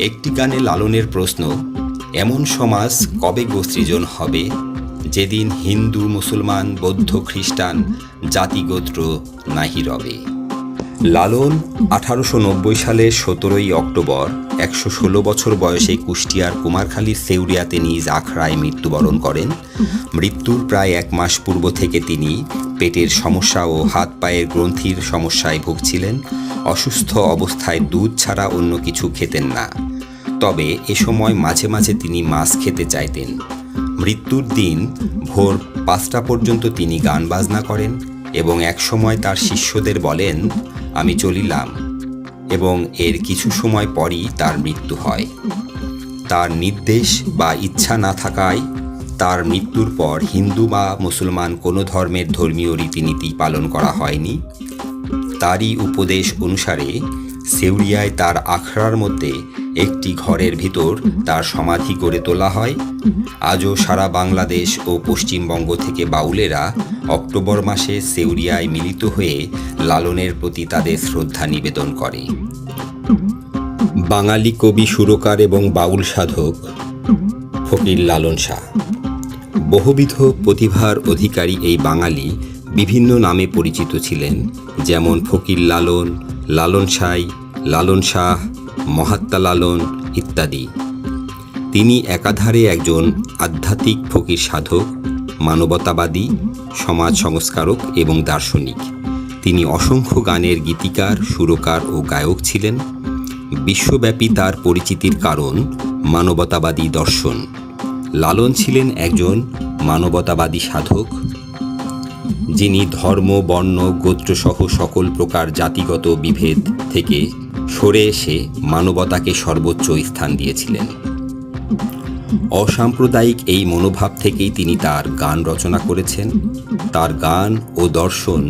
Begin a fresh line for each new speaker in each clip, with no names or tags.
একটি গানে লালনের প্রশ্ন, এমন সমাজ কবে গোসৃজন হবে যেদিন হিন্দু, মুসলমান, বৌদ্ধ, খ্রিস্টান জাতিগোত্র নাহি রবে? লালন আঠারোশো সালে সতেরোই অক্টোবর একশো ষোলো বছর বয়সে কুষ্টিয়ার কুমারখালীর সেউরিয়াতে নিজ আখড়ায় মৃত্যুবরণ করেন। মৃত্যুর প্রায় এক মাস পূর্ব থেকে তিনি পেটের সমস্যা ও হাত পায়ের গ্রন্থির সমস্যায় ভুগছিলেন। অসুস্থ অবস্থায় দুধ ছাড়া অন্য কিছু খেতেন না। তবে এ সময় মাঝে মাঝে তিনি মাছ খেতে চাইতেন। মৃত্যুর দিন ভোর পাঁচটা পর্যন্ত তিনি গান বাজনা করেন এবং একসময় তার শিষ্যদের বলেন, আমি চলিলাম। এবং এর কিছু সময় পরই তার মৃত্যু হয়। তার নির্দেশ বা ইচ্ছা না থাকায় তার মৃত্যুর পর হিন্দু বা মুসলমান কোনো ধর্মের ধর্মীয় রীতিনীতি পালন করা হয়নি। তারই উপদেশ অনুসারে সেউরিয়ায় তার আখড়ার মধ্যে একটি ঘরের ভিতর তার সমাধি গড়ে তোলা হয়। আজও সারা বাংলাদেশ ও পশ্চিমবঙ্গ থেকে বাউলেরা অক্টোবর মাসে সেউরিয়ায় মিলিত হয়ে লালনের প্রতি তাদের শ্রদ্ধা নিবেদন করে। বাঙালি কবি সুরকার এবং বাউল সাধক ফকির লালন শাহ। বহুবিধ প্রতিভার অধিকারী এই বাঙালি বিভিন্ন নামে পরিচিত ছিলেন যেমন ফকির লালন লালন সাই, লালন শাহ, মহাত্মা লালন ইত্যাদি। তিনি একাধারে একজন আধ্যাত্মিক ফকির সাধক, মানবতাবাদী, সমাজ সংস্কারক এবং দার্শনিক। তিনি অসংখ্য গানের গীতিকার, সুরকার ও গায়ক ছিলেন। বিশ্বব্যাপী তার পরিচিতির কারণ মানবতাবাদী দর্শন। লালন ছিলেন একজন মানবতাবাদী সাধক যিনি ধর্ম, বর্ণ, গোত্রসহ সকল প্রকার জাতিগত বিভেদ থেকে সরে এসে মানবতাকে সর্বোচ্চ স্থান দিয়েছিলেন। অসাম্প্রদায়িক এই মনোভাব থেকেই তিনি তার গান রচনা করেছেন। তার গান ও দর্শন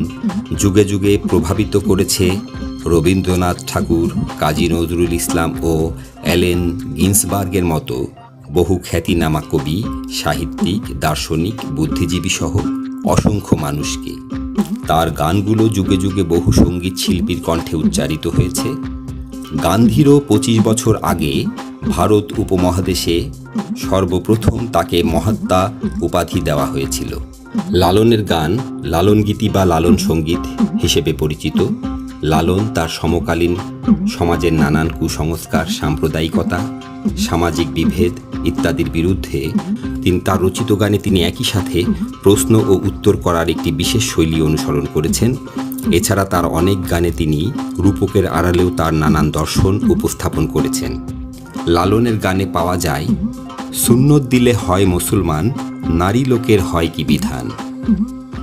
যুগে যুগে প্রভাবিত করেছে রবীন্দ্রনাথ ঠাকুর, কাজী নজরুল ইসলাম ও অ্যালেন গিন্সবার্গের মতো বহু খ্যাতিনামা কবি, সাহিত্যিক, দার্শনিক বুদ্ধিজীবী সহ অসংখ্য মানুষকে। তার গানগুলো যুগে যুগে বহু সংগীত শিল্পীর কণ্ঠে উচ্চারিত হয়েছে। গান্ধীরও পঁচিশ বছর আগে ভারত উপমহাদেশে সর্বপ্রথম তাকে মহাত্মা উপাধি দেওয়া হয়েছিল। লালনের গান লালন গীতি বা লালন সংগীত হিসেবে পরিচিত। লালন তার সমকালীন সমাজের নানান কুসংস্কার, সাম্প্রদায়িকতা, সামাজিক বিভেদ ইত্যাদির বিরুদ্ধে তিনি তার রচিত গানে তিনি একই সাথে প্রশ্ন ও উত্তর করার একটি বিশেষ শৈলী অনুসরণ করেছেন। এছাড়া তার অনেক গানে তিনি রূপকের আড়ালেও তার নানান দর্শন উপস্থাপন করেছেন। লালনের গানে পাওয়া যায়, সুন্নত দিলে হয় মুসলমান, নারী লোকের হয় কি বিধান?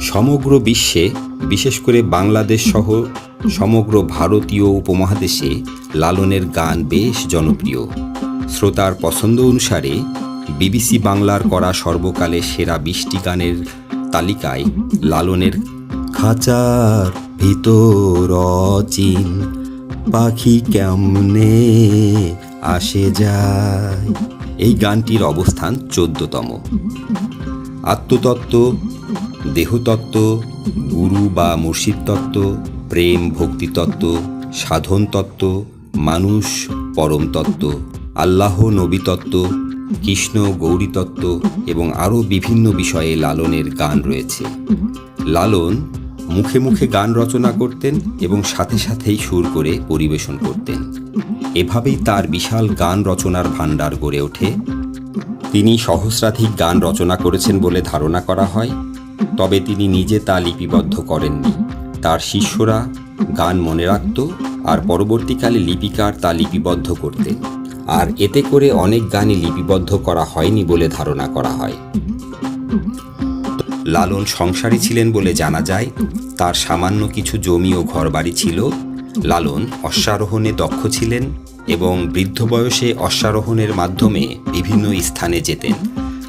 সমগ্র বিশ্বে, বিশেষ করে বাংলাদেশ সহ সমগ্র ভারতীয় উপমহাদেশে লালনের গান বেশ জনপ্রিয়। শ্রোতার পছন্দ অনুসারে বিবিসি বাংলার করা সর্বকালের সেরা বিশটি গানের তালিকায় লালনের খাঁচার ভিতর অচিন পাখি কেমনে আসে যায়? এই গানটির অবস্থান চোদ্দতম। আত্মতত্ত্ব, দেহতত্ত্ব, গুরু বা মুর্শিদ তত্ত্ব প্রেম ভক্তিতত্ত্ব সাধন তত্ত্ব, মানুষ পরম তত্ত্ব, আল্লাহ নবী তত্ত্ব, কৃষ্ণ গৌরী তত্ত্ব এবং আরও বিভিন্ন বিষয়ে লালনের গান রয়েছে। লালন মুখে মুখে গান রচনা করতেন এবং সাথে সাথেই সুর করে পরিবেশন করতেন। এভাবেই তার বিশাল গান রচনার ভাণ্ডার গড়ে ওঠে। তিনি সহস্রাধিক গান রচনা করেছেন বলে ধারণা করা হয়, তবে তিনি নিজে তা লিপিবদ্ধ করেননি। তার শিষ্যরা গান মনে রাখত আর পরবর্তীকালে লিপিকার তা লিপিবদ্ধ করতে। আর এতে করে অনেক গানই লিপিবদ্ধ করা হয়নি বলে ধারণা করা হয়। লালন সংসারী ছিলেন বলে জানা যায়, তার সামান্য কিছু জমি ও ঘরবাড়ি ছিল। লালন অশ্বারোহণে দক্ষ ছিলেন এবং বৃদ্ধ বয়সে অশ্বারোহণের মাধ্যমে বিভিন্ন স্থানে যেতেন।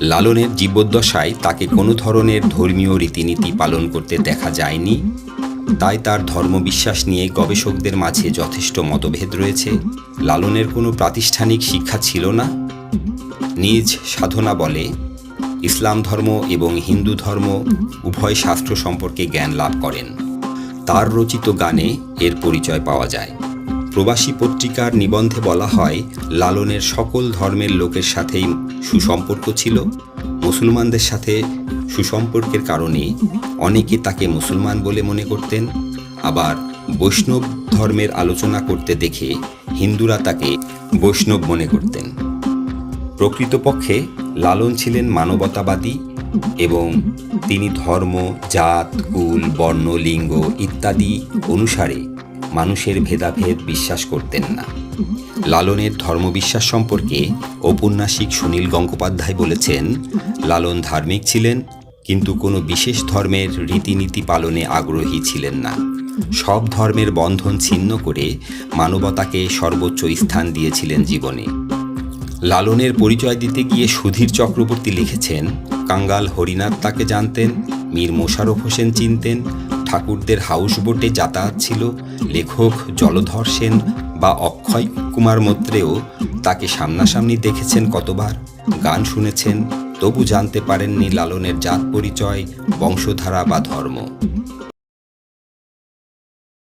লালনের জীবদ্দশায় তাকে কোনো ধরনের ধর্মীয় রীতিনীতি পালন করতে দেখা যায়নি। তাই তার ধর্মবিশ্বাস নিয়ে গবেষকদের মাঝে যথেষ্ট মতভেদ রয়েছে। লালনের কোনো প্রাতিষ্ঠানিক শিক্ষা ছিল না। নিজ সাধনা বলে ইসলাম ধর্ম এবং হিন্দু ধর্ম উভয় শাস্ত্র সম্পর্কে জ্ঞান লাভ করেন। তার রচিত গানে এর পরিচয় পাওয়া যায়। প্রবাসী পত্রিকার নিবন্ধে বলা হয়, লালনের সকল ধর্মের লোকের সাথেই সুসম্পর্ক ছিল। মুসলমানদের সাথে সুসম্পর্কের কারণে অনেকে তাকে মুসলমান বলে মনে করতেন। আবার বৈষ্ণব ধর্মের আলোচনা করতে দেখে হিন্দুরা তাকে বৈষ্ণব মনে করতেন। প্রকৃতপক্ষে লালন ছিলেন মানবতাবাদী এবং তিনি ধর্ম, জাত, কুল, বর্ণ, লিঙ্গ ইত্যাদি অনুসারে মানুষের ভেদাভেদ বিশ্বাস করতেন না। লালনের ধর্মবিশ্বাস সম্পর্কে ঔপন্যাসিক সুনীল গঙ্গোপাধ্যায় বলেছেন, লালন ধার্মিক ছিলেন, কিন্তু কোনো বিশেষ ধর্মের রীতিনীতি পালনে আগ্রহী ছিলেন না। সব ধর্মের বন্ধন ছিন্ন করে মানবতাকে সর্বোচ্চ স্থান দিয়েছিলেন জীবনে। লালনের পরিচয় দিতে গিয়ে সুধীর চক্রবর্তী লিখেছেন, কাঙ্গাল হরিনাথ তাকে জানতেন, মীর মোশাররফ হোসেন চিনতেন, ঠাকুরদের হাউসবোটে যাতায়াত ছিল, লেখক জলধর সেন বা অক্ষয় কুমার মৈত্রেও তাকে সামনাসামনি দেখেছেন কতবার? গান শুনেছেন, তবু জানতে পারেননি লালনের জাত পরিচয়, বংশধারা বা ধর্ম।